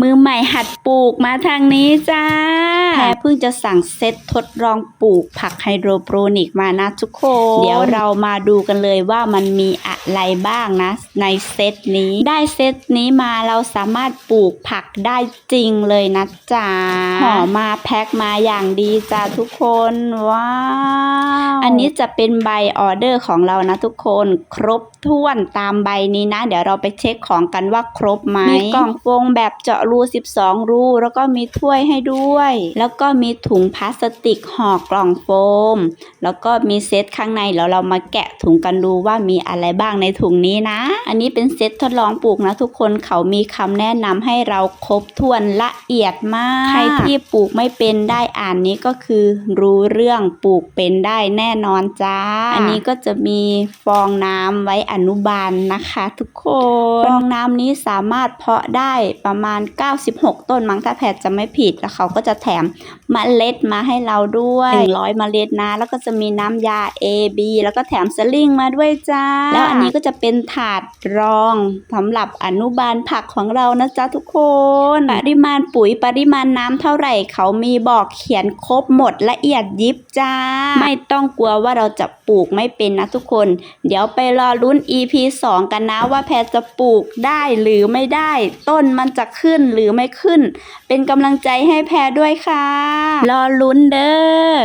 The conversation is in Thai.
มือใหม่หัดปลูกมาทางนี้จ้าแพรเพิ่งจะสั่งเซตทดลองปลูกผักไฮโดรโปรนิกมานะทุกคน เดี๋ยวเรามาดูกันเลยว่ามันมีอะไรบ้างนะ ในเซตนี้ ได้เซตนี้มาเราสามารถปลูกผักได้จริงเลยนะจ๊ะห่อมาแพ็คมาอย่างดีจ้าทุกคนว้าว อันนี้จะเป็นใบออเดอร์ของเรานะทุกคนครบถ้วนตามใบนี้นะ เดี๋ยวเราไปเช็คของกันว่าครบไหมมีกล่องโฟมแบบเจาะรู 12 รู แล้วก็มีถ้วยให้ด้วย แล้วก็มีถุงพลาสติกห่อกล่องโฟม แล้วก็มีเซตข้างในแล้วเรามาแกะถุงกันดูว่ามีอะไรบ้างในถุงนี้นะ อันนี้เป็นเซตทดลองปลูกนะทุกคนเขามีคำแนะนำให้เราครบถ้วนละเอียดมาก ใครที่ปลูกไม่เป็นได้อ่านนี้ก็คือ รู้เรื่องปลูกเป็นได้แน่นอนจ้า อันนี้ก็จะมีฟองน้ำไว้อนุบาลนะคะ ทุกคน ฟองน้ำนี้สามารถเพาะได้ประมาณ96 ต้นมั้งถ้าแพทย์จะไม่ผิดแล้วเขาก็จะแถมเมล็ดมาให้เราด้วย100เมล็ดนะ แล้วก็จะมีน้ำยา A B แล้วก็แถมสลิงมาด้วยจ้า แล้วอันนี้ก็จะเป็นถาดรองสำหรับอนุบาลผักของเรานะจ๊ะทุกคน ปริมาณปุ๋ยปริมาณน้ำเท่าไหร่เขามีบอกเขียนครบหมดละเอียดยิบจ้า ไม่ต้องกลัวว่าเราจะปลูกไม่เป็นนะทุกคน เดี๋ยวไปรอลุ้น EP 2 กันนะว่าแพรจะปลูกได้หรือไม่ได้ ต้นมันจะขึ้นหรือไม่ขึ้น เป็นกำลังใจให้แพรด้วยค่ะ รอลุ้นเด้อ